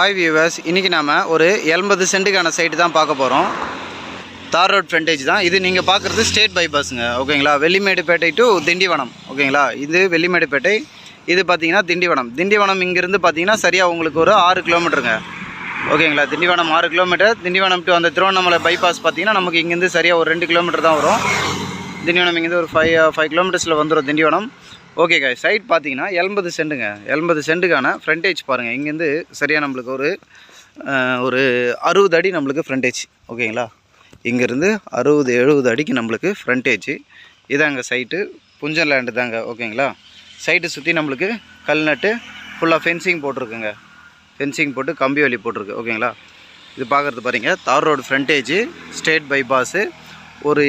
Hi viewers இன்றைக்கி நாம் ஒரு எண்பது சென்ட்டுக்கான சைட்டு தான் பார்க்க போகிறோம் தார் ரோட் ஃப்ரண்டேஜ் தான். இது நீங்கள் பார்க்குறது ஸ்டேட் பைபாஸுங்க ஓகேங்களா வெள்ளிமேடுப்பேட்டை டு திண்டிவனம். ஓகேங்களா இது வெள்ளிமேடுப்பேட்டை. இது பார்த்தீங்கன்னா திண்டிவனம். திண்டிவனம் இங்கேருந்து பார்த்தீங்கன்னா சரியாக உங்களுக்கு ஒரு ஆறு கிலோமீட்டருங்க. ஓகேங்களா திண்டிவனம் ஆறு கிலோமீட்டர். திண்டிவனம் டு அந்த திருவண்ணாமலை பைபாஸ் பார்த்தீங்கன்னா நமக்கு இங்கேருந்து சரியாக ஒரு ரெண்டு கிலோமீட்டர் தான் வரும். திண்டிவனம் இங்கேருந்து ஒரு ஃபைவ் ஃபைவ் கிலோமீட்டர்ஸில் வந்துடும் திண்டிவனம். ஓகே காய் சைட் பார்த்தீங்கன்னா எண்பது சென்ட்டுங்க எண்பது சென்ட்டுக்கான ஃப்ரண்டேஜ் பாருங்கள் இங்கேருந்து சரியாக நம்மளுக்கு ஒரு ஒரு அறுபது அடி நம்மளுக்கு ஃப்ரண்டேஜ் ஓகேங்களா இங்கேருந்து அறுபது எழுபது அடிக்கு நம்மளுக்கு ஃப்ரண்டேஜ் இதாங்க சைட்டு புஞ்சன் லேண்டு தாங்க. ஓகேங்களா சைட்டு சுற்றி நம்மளுக்கு கல் நட்டு ஃபுல்லாக ஃபென்சிங் போட்டிருக்குங்க. ஃபென்சிங் போட்டு கம்பி வழி போட்டிருக்கு. ஓகேங்களா இது பார்க்குறது பாருங்கள் தார் ரோடு ஃப்ரண்டேஜ் ஸ்டேட் பைபாஸு ஒரு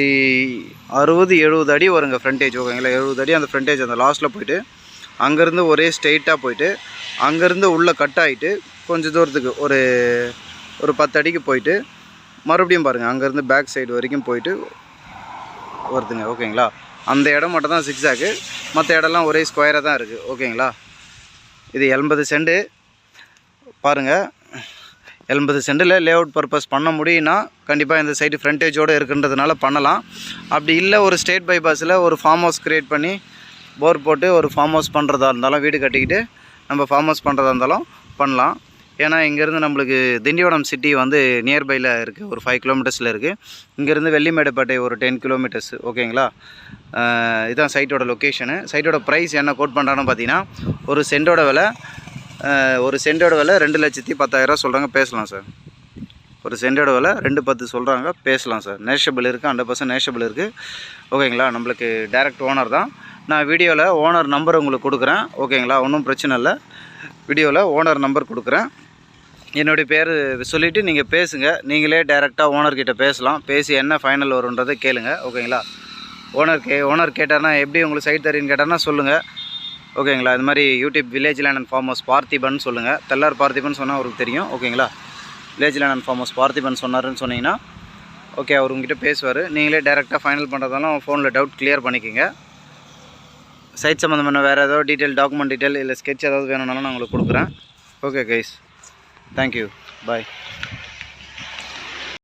அறுபது எழுபது அடி வருங்க ஃப்ரண்டேஜ் ஓகேங்களா? எழுபது அடி அந்த ஃப்ரண்டேஜ் அந்த லாஸ்ட்டில் போயிட்டு அங்கேருந்து ஒரே ஸ்ட்ரெயிட்டாக போயிட்டு அங்கேருந்து உள்ளே கட் ஆகிட்டு கொஞ்சம் தூரத்துக்கு ஒரு ஒரு பத்து அடிக்கு போயிட்டு மறுபடியும் பாருங்கள் அங்கேருந்து பேக் சைடு வரைக்கும் போயிட்டு வருதுங்க ஓகேங்களா? அந்த இடம் மட்டும் தான் சிக்ஸாக்கு மற்ற இடம்லாம் ஒரே ஸ்கொயராக தான் இருக்குது ஓகேங்களா? இது எண்பது செண்டு. பாருங்கள் எண்பது சென்டில் லே அவுட் பர்பஸ் பண்ண முடியும்னா கண்டிப்பாக இந்த சைடு ஃப்ரண்டேஜோடு இருக்குன்றதுனால பண்ணலாம். அப்படி இல்லை ஒரு ஸ்டேட் பைபாஸில் ஒரு ஃபார்ம் ஹவுஸ் க்ரியேட் பண்ணி போர் போட்டு ஒரு ஃபார்ம் ஹவுஸ் பண்ணுறதா இருந்தாலும் வீடு கட்டிக்கிட்டு நம்ம ஃபார்ம் ஹவுஸ் பண்ணுறதா இருந்தாலும் பண்ணலாம். ஏன்னா இங்கேருந்து நம்மளுக்கு திண்டிவனம் சிட்டி வந்து நியர்பையில் இருக்குது ஒரு ஃபைவ் கிலோமீட்டர்ஸில் இருக்குது இங்கேருந்து வெள்ளிமேடுப்பேட்டை ஒரு டென் கிலோமீட்டர்ஸ் ஓகேங்களா இதுதான் சைட்டோட லொக்கேஷனு சைட்டோட ப்ரைஸ் என்ன கோட் பண்ணுறான்னு பார்த்தீங்கன்னா ஒரு சென்டோட விலை ஒரு சென்டோட விலை ரெண்டு லட்சத்தி பத்தாயிரரூவா சொல்கிறாங்க பேசலாம் சார். ஒரு சென்டோட விலை ரெண்டு பத்து சொல்கிறாங்க பேசலாம் சார். நேஷபிள் இருக்குது ஹண்ட்ரட் பர்சன்ட் நேஷபிள் இருக்குது ஓகேங்களா நம்மளுக்கு டேரக்ட் ஓனர் தான். நான் வீடியோவில் ஓனர் நம்பர் உங்களுக்கு கொடுக்குறேன். ஓகேங்களா ஒன்றும் பிரச்சனை இல்லை. வீடியோவில் ஓனர் நம்பர் கொடுக்குறேன். என்னுடைய பேர் சொல்லிவிட்டு நீங்கள் பேசுங்க. நீங்களே டைரெக்டாக ஓனர்கிட்ட பேசலாம். பேசி என்ன ஃபைனல் வருன்றதை கேளுங்க. ஓகேங்களா ஓனர் கே ஓனர் கேட்டார்னா எப்படி உங்களுக்கு சைட் தரீன்னு கேட்டார்னா சொல்லுங்கள் ஓகேங்களா? இது மாதிரி YouTube village land and farm house Parthiban சொல்லுங்கள் தெல்லார் பார்த்திபன் சொன்னால் அவருக்கு தெரியும். ஓகேங்களா? Village land and farm house Parthiban சொன்னாருன்னு சொன்னீங்கன்னா ஓகே அவர் உங்ககிட்ட பேசுவார். நீங்களே டேரெக்டாக ஃபைனல் பண்ணுறதாலும் ஃபோனில் டவுட் கிளியர் பண்ணிக்கோங்க. சைட் சம்மந்தமான வேறு ஏதாவது டீட்டெயில் டாக்குமெண்ட் டீட்டெயில் இல்லை ஸ்கெட்ச் ஏதாவது வேணும்னாலும் நான் உங்களுக்கு கொடுக்குறேன். Okay guys thank you bye